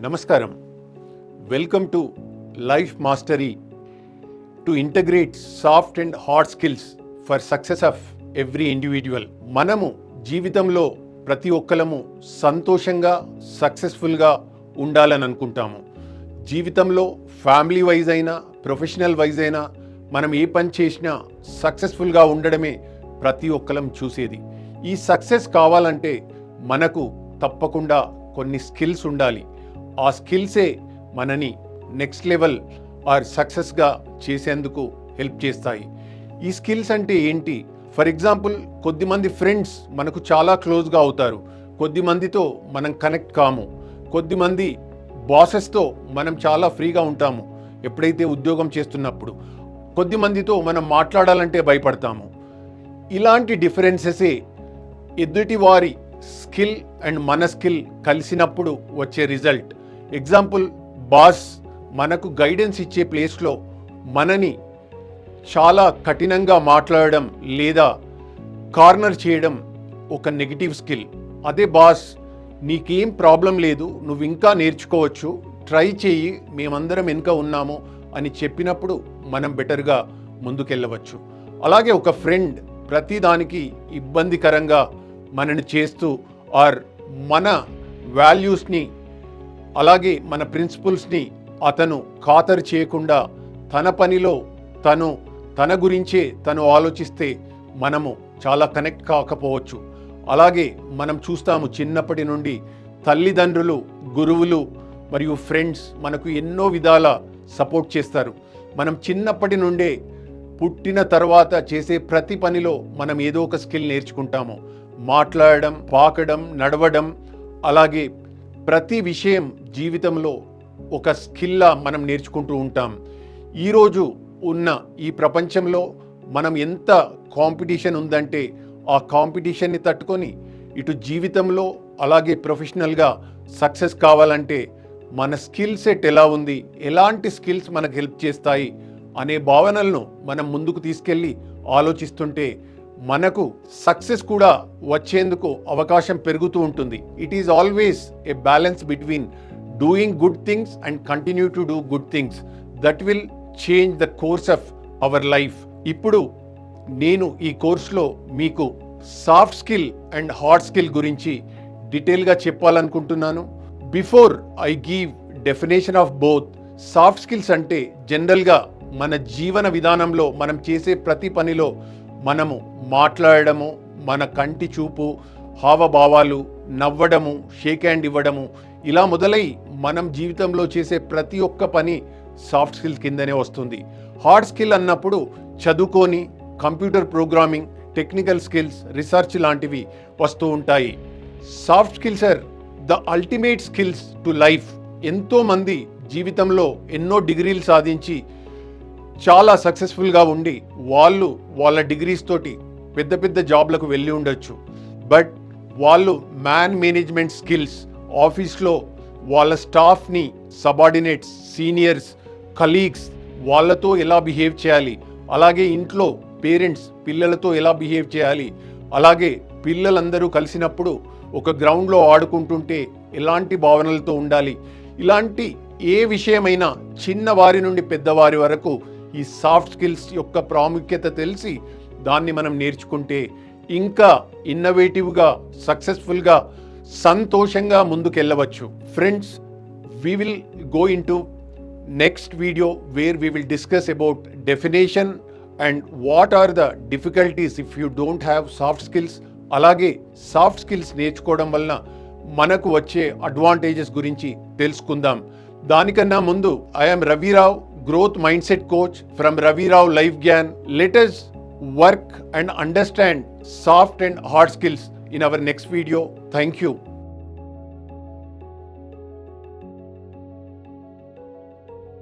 నమస్కారం. Welcome to life mastery to integrate soft and hard skills for success of every individual మనము జీవితంలో ప్రతి ఒక్కరము సంతోషంగా సక్సెస్ఫుల్గా ఉండాలని అనుకుంటాము. జీవితంలో ఫ్యామిలీ వైజ్ అయినా ప్రొఫెషనల్ వైజ్ అయినా మనం ఏ పని చేసినా సక్సెస్ఫుల్గా ఉండడమే ప్రతి ఒక్కరం చూసేది. ఈ సక్సెస్ కావాలంటే మనకు తప్పకుండా కొన్ని స్కిల్స్ ఉండాలి. ఆ స్కిల్సే మనని నెక్స్ట్ లెవెల్ ఆర్ సక్సెస్గా చేసేందుకు హెల్ప్ చేస్తాయి. ఈ స్కిల్స్ అంటే ఏంటి? ఫర్ ఎగ్జాంపుల్ కొద్దిమంది ఫ్రెండ్స్ మనకు చాలా క్లోజ్గా అవుతారు. కొద్దిమందితో మనం కనెక్ట్ కాము. కొద్దిమంది బాసెస్తో మనం చాలా ఫ్రీగా ఉంటాము ఎప్పుడైతే ఉద్యోగం చేస్తున్నప్పుడు. కొద్దిమందితో మనం మాట్లాడాలంటే భయపడతాము. ఇలాంటి డిఫరెన్సెసే ఎదుటి వారి స్కిల్ అండ్ మన స్కిల్ కలిసినప్పుడు వచ్చే రిజల్ట్. ఎగ్జాంపుల్ బాస్ మనకు గైడెన్స్ ఇచ్చే ప్లేస్లో మనని చాలా కఠినంగా మాట్లాడడం లేదా కార్నర్ చేయడం ఒక నెగిటివ్ స్కిల్ అదే బాస్ నీకేం ప్రాబ్లం లేదు నువ్వు ఇంకా నేర్చుకోవచ్చు ట్రై చేయి మేమందరం వెనుక ఉన్నాము అని చెప్పినప్పుడు మనం బెటర్గా ముందుకెళ్ళవచ్చు. అలాగే ఒక ఫ్రెండ్ ప్రతిదానికి ఇబ్బందికరంగా మనని చేస్తూ ఆర్ మన వాల్యూస్ని అలాగే మన ప్రిన్సిపల్స్ని అతను ఖాతరు చేయకుండా తన పనిలో తను తన గురించే తను ఆలోచిస్తే మనము చాలా కనెక్ట్ కాకపోవచ్చు. అలాగే మనం చూస్తాము చిన్నప్పటి నుండి తల్లిదండ్రులు గురువులు మరియు ఫ్రెండ్స్ మనకు ఎన్నో విధాల సపోర్ట్ చేస్తారు. మనం చిన్నప్పటి నుండే పుట్టిన తర్వాత చేసే ప్రతి పనిలో మనం ఏదో ఒక స్కిల్ నేర్చుకుంటాము. మాట్లాడడం పాకడం నడవడం అలాగే ప్రతి విషయం జీవితంలో ఒక స్కిల్లా మనం నేర్చుకుంటూ ఉంటాం. ఈరోజు ఉన్న ఈ ప్రపంచంలో మనం ఎంత కాంపిటీషన్ ఉందంటే ఆ కాంపిటీషన్ని తట్టుకొని ఇటు జీవితంలో అలాగే ప్రొఫెషనల్గా సక్సెస్ కావాలంటే మన స్కిల్ సెట్ ఎలా ఉంది ఎలాంటి స్కిల్స్ మనకు హెల్ప్ చేస్తాయి అనే భావనలను మనం ముందుకు తీసుకెళ్ళి ఆలోచిస్తుంటే మనకు సక్సెస్ కూడా వచ్చేందుకు అవకాశం పెరుగుతూ ఉంటుంది. It is always a balance between doing good things and continue to do good things that will change the course of our life ఇప్పుడు నేను ఈ కోర్సులో మీకు soft skill and hard skill గురించి డీటెయిల్గా చెప్పాలనుకుంటున్నాను. Before I give definition of both soft skills అంటే జనరల్గా మన జీవన విధానంలో మనం చేసే ప్రతి పనిలో మనము మాట్లాడడము మన కంటి చూపు హావభావాలు నవ్వడము షేక్ హ్యాండ్ ఇవ్వడము ఇలా మొదలై మనం జీవితంలో చేసే ప్రతి ఒక్క పని సాఫ్ట్ స్కిల్ కిందనే వస్తుంది. హార్డ్ స్కిల్ అన్నప్పుడు చదువుకొని computer programming technical skills research లాంటివి వస్తూ ఉంటాయి. Soft skills are the ultimate skills to life ఎంతోమంది జీవితంలో ఎన్నో డిగ్రీలు సాధించి చాలా సక్సెస్ఫుల్గా ఉండి వాళ్ళు వాళ్ళ డిగ్రీస్ తోటి పెద్ద పెద్ద జాబ్లకు వెళ్ళి ఉండొచ్చు. బట్ వాళ్ళు మ్యాన్ మేనేజ్మెంట్ స్కిల్స్ ఆఫీస్లో వాళ్ళ స్టాఫ్ని సబార్డినేట్స్ సీనియర్స్ కలీగ్స్ వాళ్ళతో ఎలా బిహేవ్ చేయాలి అలాగే ఇంట్లో పేరెంట్స్ పిల్లలతో ఎలా బిహేవ్ చేయాలి అలాగే పిల్లలందరూ కలిసినప్పుడు ఒక గ్రౌండ్లో ఆడుకుంటుంటే ఎలాంటి భావనలతో ఉండాలి ఇలాంటి ఏ విషయమైనా చిన్నవారి నుండి పెద్దవారి వరకు ఈ సాఫ్ట్ స్కిల్స్ యొక్క ప్రాముఖ్యత తెలిసి దాన్ని మనం నేర్చుకుంటే ఇంకా ఇన్నోవేటివ్గా సక్సెస్ఫుల్గా సంతోషంగా ముందుకెళ్ళవచ్చు. Friends we will go in to next video where we will discuss about definition and what are the difficulties if you don't have soft skills అలాగే సాఫ్ట్ స్కిల్స్ నేర్చుకోవడం వలన మనకు వచ్చే అడ్వాంటేజెస్ గురించి తెలుసుకుందాం. దానికన్నా ముందు I'm Ravirao growth mind set coach from Ravirao life Gyan letters work and understand soft and hard skills in our next video. Thank you.